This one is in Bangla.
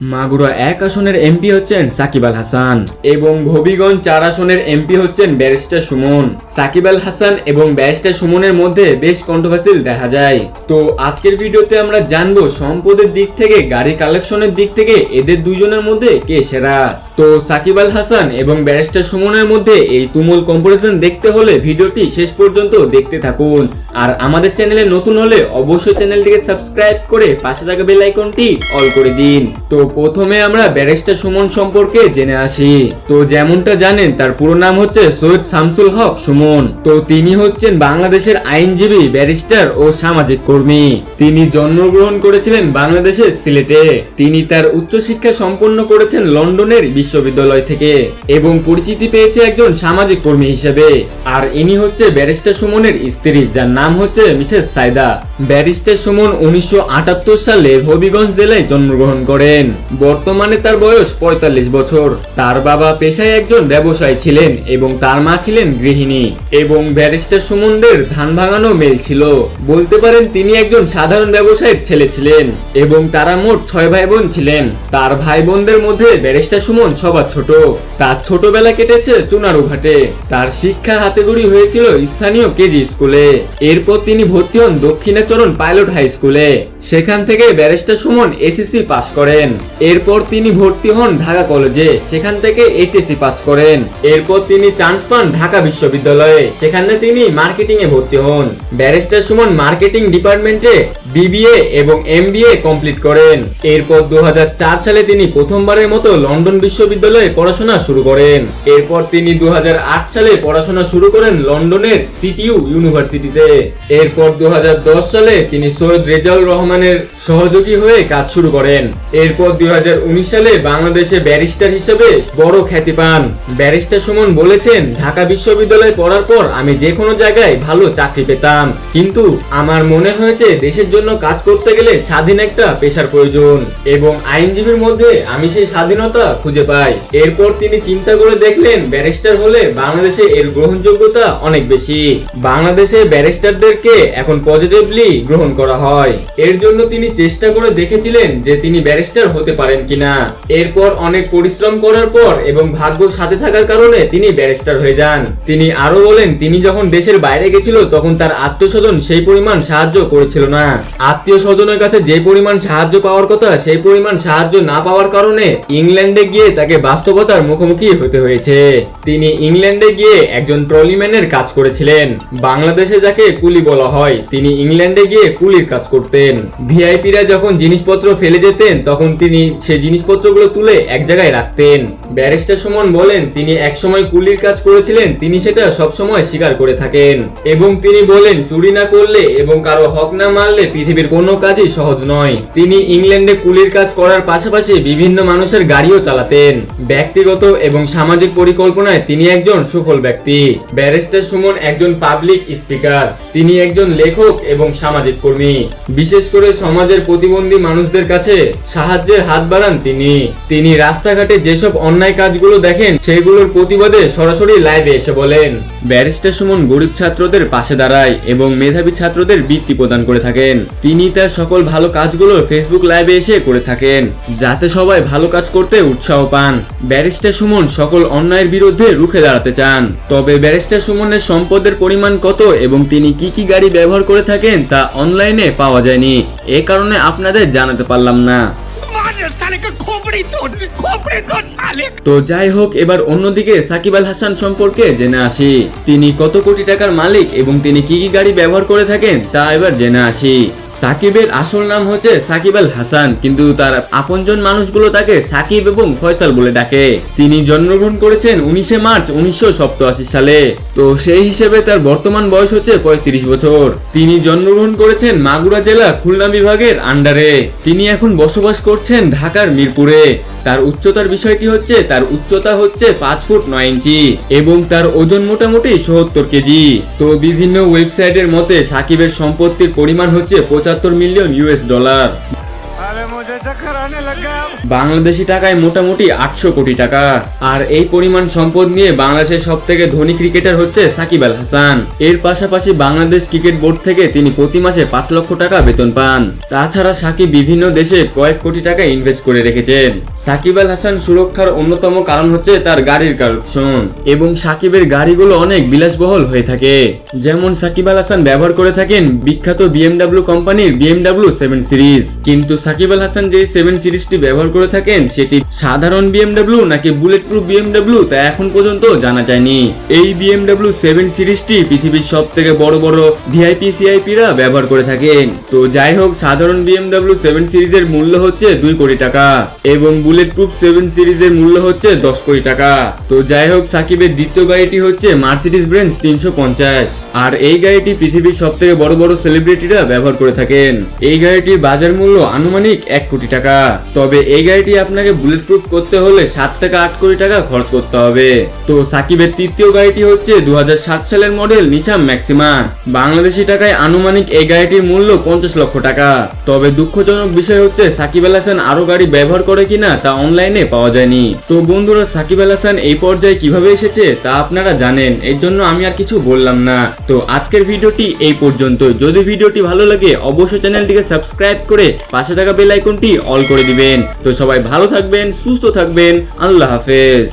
মাগুরা এক আসনের এমপি হচ্ছেন সাকিব আল হাসান এবং হবিগঞ্জ চার আসনের এমপি হচ্ছেন ব্যারিস্টার সুমন। সাকিব আল হাসান এবং ব্যারিস্টার সুমনের মধ্যে বেশ কন্ট্রোভার্সিল দেখা যায়। তো আজকের ভিডিওতে আমরা জানব সম্পদের দিক থেকে, গাড়ি কালেকশনের দিক থেকে এদের দুজনের মধ্যে কে সেরা। তো সাকিব আল হাসান এবং ব্যারিস্টার সুমনের মধ্যে এই তুমুল কম্পারিজন দেখতে হলে ভিডিওটি শেষ পর্যন্ত দেখতে থাকুন। আর আমাদের চ্যানেলে নতুন হলে অবশ্যই চ্যানেলটিকে সাবস্ক্রাইব করে পাশে থাকা বেল আইকনটি অল করে দিন। তো প্রথমে আমরা ব্যারিস্টার সুমন সম্পর্কে জেনে আসি। তো যেমনটা জানেন, তার পুরো নাম হচ্ছে সৈয়দ শামসুল হক সুমন। তো তিনি হচ্ছেন বাংলাদেশের আইনজীবী, ব্যারিস্টার ও সামাজিক কর্মী। তিনি জন্মগ্রহণ করেছিলেন বাংলাদেশের সিলেটে। তিনি তার উচ্চশিক্ষা সম্পন্ন করেছেন লন্ডনের বিশ্ববিদ্যালয় থেকে এবং পরিচিতি পেয়েছে একজন সামাজিক কর্মী হিসেবে। আর ইনি হচ্ছে ব্যারিস্টার সুমনের স্ত্রী, যার নাম হচ্ছে মিসেস সাইদা ব্যারিস্টার সুমন উনিশশো সালে হবিগঞ্জ জেলায় জন্মগ্রহণ করেন। বর্তমানে তার বয়স পঁয়তাল্লিশ বছর। তার বাবা পেশায় একজন ব্যবসায়ী ছিলেন এবং তার মা ছিলেন গৃহিণী এবং ব্যারিস্টার সুমনদের ধান ভাঙানো মেল ছিল। বলতে পারেন তিনি একজন সাধারণ ব্যবসায়ীর ছেলে ছিলেন এবং তারা মোট ছয় ভাই বোন ছিলেন। তার ভাই বোনদের মধ্যে ব্যারিস্টার সুমন সবার ছোট, তার ছোটবেলা কেটেছে চুনারু ঘাটে। তার শিক্ষা হাতেগড়ি হয়েছিল স্থানীয় কেজি স্কুলে। এরপর তিনি ভর্তি হন দক্ষিণাচরণ পাইলট হাই স্কুলে। সেখান থেকে ব্যারিস্টার সুমন এসএসসি পাস করেন। এরপর তিনি ভর্তি হন ঢাকা কলেজে, সেখান থেকে এইচএসসি পাস করেন। এরপর তিনি চান্স পান ঢাকা বিশ্ববিদ্যালয়ে, সেখানে তিনি মার্কেটিং এ ভর্তি হন। ব্যারিস্টার সুমন মার্কেটিং ডিপার্টমেন্টে বিবিএ এবং এমবিএ কমপ্লিট করেন। এরপর দু হাজার চার সালে তিনি প্রথমবারের মতো লন্ডন বিশ্ববিদ্যালয়ে পড়াশোনা শুরু করেন। এরপর তিনি দু হাজার আট সালে পড়াশোনা শুরু করেন লন্ডনের সিটিইউ ইউনিভার্সিটিতে। এরপর দু সালে তিনি সৈয়দ রেজাউল রহমানের সহযোগী হয়ে কাজ শুরু করেন। এরপর দুই সালে বাংলাদেশে ব্যারিস্টার হিসেবে বড় খ্যাতি পান। ব্যারিস্টার সুমন বলেছেন, ঢাকা বিশ্ববিদ্যালয়ে পড়ার পর আমি যে কোনো জায়গায় ভালো চাকরি পেতাম। কিন্তু আমার মনে হয়েছে দেশের জন্য কাজ করতে গেলে স্বাধীন একটা পেশার প্রয়োজন এবং আইনজীবীর মধ্যে আমি সেই স্বাধীনতা খুঁজে পাই এরপর তিনি চিন্তা করে দেখলেন, ব্যারিস্টার হলে বাংলাদেশে এর গ্রহণযোগ্যতা অনেক বেশি। বাংলাদেশে ব্যারিস্টারদেরকে এখন পজিটিভলি গ্রহণ করা হয়। এর জন্য তিনি চেষ্টা করে দেখেছিলেন যে তিনি ব্যারিস্টার হতে পারেন কিনা। এরপর অনেক পরিশ্রম করার পর এবং ভাগ্য সাথে থাকার কারণে তিনি ব্যারিস্টার হয়ে যান। তিনি আরও বলেন, তিনি যখন দেশের বাইরে গেছিল, তখন তার আত্মীয় স্বজন সেই পরিমাণ সাহায্য করেছিল না। আত্মীয় স্বজনের কাছে যে পরিমাণ সাহায্য পাওয়ার কথা, সেই পরিমাণ সাহায্য না পাওয়ার কারণে ইংল্যান্ডে গিয়ে তাকে বাস্তবতার মুখোমুখি হতে হয়েছে। তিনি ইংল্যান্ডে গিয়ে একজন ট্রলিম্যানের কাজ করেছিলেন। বাংলাদেশে যাকে কুলি বলা হয়, তিনি ইংল্যান্ডে গিয়ে কুলির কাজ করতেন। ভিআইপিরা যখন জিনিসপত্র ফেলে যেতেন, তখন তিনি সেই জিনিসপত্রগুলো তুলে এক জায়গায় রাখতেন। ব্যারিস্টার সুমন বলেন, তিনি একসময় কুলির কাজ করেছিলেন, তিনি সেটা সবসময় স্বীকার করে থাকেন। এবং তিনি বলেন, চুরি না করলে এবং কারও হক না মারলে পৃথিবীর কোনো কাজই সহজ নয়। তিনি ইংল্যান্ডে কুলির কাজ করার পাশাপাশি বিভিন্ন মানুষের গাড়িও চালাতেন। ব্যক্তিগত এবং সামাজিক পরিকল্পনায় তিনি একজন সুফল ব্যক্তি। ব্যারিস্টার সুমন একজন পাবলিক স্পিকার। তিনি একজন লেখক এবং সামাজিক কর্মী। বিশেষ করে সমাজের প্রতিবন্ধী মানুষদের কাছে সাহায্যের হাত বাড়ান তিনি। তিনি রাস্তাঘাটে যেসব অন্যায় কাজগুলো দেখেন, সেগুলোর প্রতিবাদে সরাসরি লাইভে এসে বলেন। ব্যারিস্টার সুমন গরিব ছাত্রদের পাশে দাঁড়ায় এবং মেধাবী ছাত্রদের বৃত্তি প্রদান করে থাকেন। তিনি তার সকল ভালো কাজগুলো ফেসবুক লাইভে এসে করে থাকেন, যাতে সবাই ভালো কাজ করতে উৎসাহ পান ব্যারিস্টার সুমন সকল অন্যায়ের বিরুদ্ধে রুখে দাঁড়াতে চান। তবে ব্যারিস্টার সুমনের সম্পদের পরিমাণ কত এবং তিনি কি কি গাড়ি ব্যবহার করে থাকেন তা অনলাইনে পাওয়া যায়নি। এ কারণে আপনাদের জানাতে পারলাম না। তো যাই হোক, এবার অন্যদিকে সাকিব আল হাসান সম্পর্কে জেনে আসি। তিনি কত কোটি টাকার মালিক এবং তিনি কি কি গাড়ি ব্যবহার করে থাকেন, তা এবার জেনে আসি। সাকিবের আসল নাম হচ্ছে সাকিব আল হাসান, কিন্তু তার আপনজন মানুষগুলো তাকে সাকিব এবং ফয়সাল বলে ডাকে। তিনি জন্মগ্রহণ করেছেন উনিশে মার্চ উনিশশো সালে। তো সেই হিসেবে তার বর্তমান বয়স হচ্ছে পঁয়ত্রিশ বছর। তিনি জন্মগ্রহণ করেছেন মাগুরা জেলা খুলনা বিভাগের আন্ডারে তিনি এখন বসবাস করছেন ঢাকার মিরপুরে। তার উচ্চতার বিষয়টি হচ্ছে, তার উচ্চতা হচ্ছে পাঁচ ফুট নয় ইঞ্চি এবং তার ওজন মোটামুটি সত্তর কেজি। তো বিভিন্ন ওয়েবসাইটের মতে, সাকিবের সম্পত্তির পরিমাণ হচ্ছে পঁচাত্তর মিলিয়ন ইউএস ডলার। বাংলাদেশি টাকায় মোটামুটি আটশো কোটি টাকা। আর এই পরিমাণ সম্পদ নিয়ে বাংলাদেশের সব থেকে ধনী ক্রিকেটার হচ্ছে সাকিব আল হাসান। এর পাশাপাশি বাংলাদেশ ক্রিকেট বোর্ড থেকে তিনি প্রতি মাসে পাঁচ লক্ষ টাকা বেতন পান। তাছাড়া সাকিব বিভিন্ন দেশে কয়েক কোটি টাকা ইনভেস্ট করে রেখেছেন। সাকিব আল হাসান সুরক্ষার অন্যতম কারণ হচ্ছে তার গাড়ির কারপশন এবং সাকিবের গাড়িগুলো অনেক বিলাসবহুল হয়ে থাকে। যেমন সাকিব আল হাসান ব্যবহার করে থাকেন বিখ্যাত বিএমডাব্লিউ কোম্পানির বিএমডাব্লিউ সেভেন সিরিজ কিন্তু সাকিব আল হাসান যে সেভেন সিরিজটি ব্যবহার করে থাকেন, সেটি সাধারণ বিএমডাব্লিউ নাকি বুলেট প্রুফ বিএমডাব্লিউ তা এখন পর্যন্ত জানা যায়নি। এই বিএমডাব্লিউ সেভেন সিরিজটি পৃথিবীর সব থেকে বড় বড় ভিআইপি সিআইপিরা ব্যবহার করে থাকেন। তো যাই হোক, সাধারণ বিএমডাব্লিউ সেভেন সিরিজের মূল্য হচ্ছে দুই কোটি টাকা এবং বুলেট প্রুফ সেভেন সিরিজের মূল্য হচ্ছে দশ কোটি টাকা। তো যাই হোক, সাকিবের দ্বিতীয় গাড়িটি হচ্ছে মার্সিডিস ব্রেঞ্জ তিনশো পঞ্চাশ। আর এই গাড়িটি পৃথিবীর সব থেকে বড় বড় সেলিব্রিটিরা ব্যবহার করে থাকেন। এই গাড়িটির বাজার মূল্য আনুমানিক এক কোটি টাকা। তবে এই গাড়িটি আপনাকে বুলেট প্রুফ করতে হলে সাত থেকে আট কোটি টাকা খরচ করতে হবে। তো সাকিবের তৃতীয় গাড়িটি হচ্ছে দু হাজার সাত সালের মডেল নিশান ম্যাক্সিমা বাংলাদেশি টাকায় আনুমানিক এই গাড়িটির মূল্য পঞ্চাশ লক্ষ টাকা। তবে দুঃখজনক বিষয় হচ্ছে, সাকিব আল হাসান আরও গাড়ি ব্যবহার করে কিনা তা অনলাইনে পাওয়া যায়নি। তো বন্ধুরা, সাকিব আল হাসান এই পর্যায়ে কীভাবে এসেছে তা আপনারা জানেন, এর জন্য আমি আর কিছু বললাম না। তো আজকের ভিডিওটি এই পর্যন্ত যদি ভিডিওটি ভালো লাগে, অবশ্যই চ্যানেলটিকে সাবস্ক্রাইব করে পাশে থাকা বেল আইকনটি অল করে দিবেন। তো সবাই ভালো থাকবেন সুস্থ থাকবেন। আল্লাহ হাফেজ।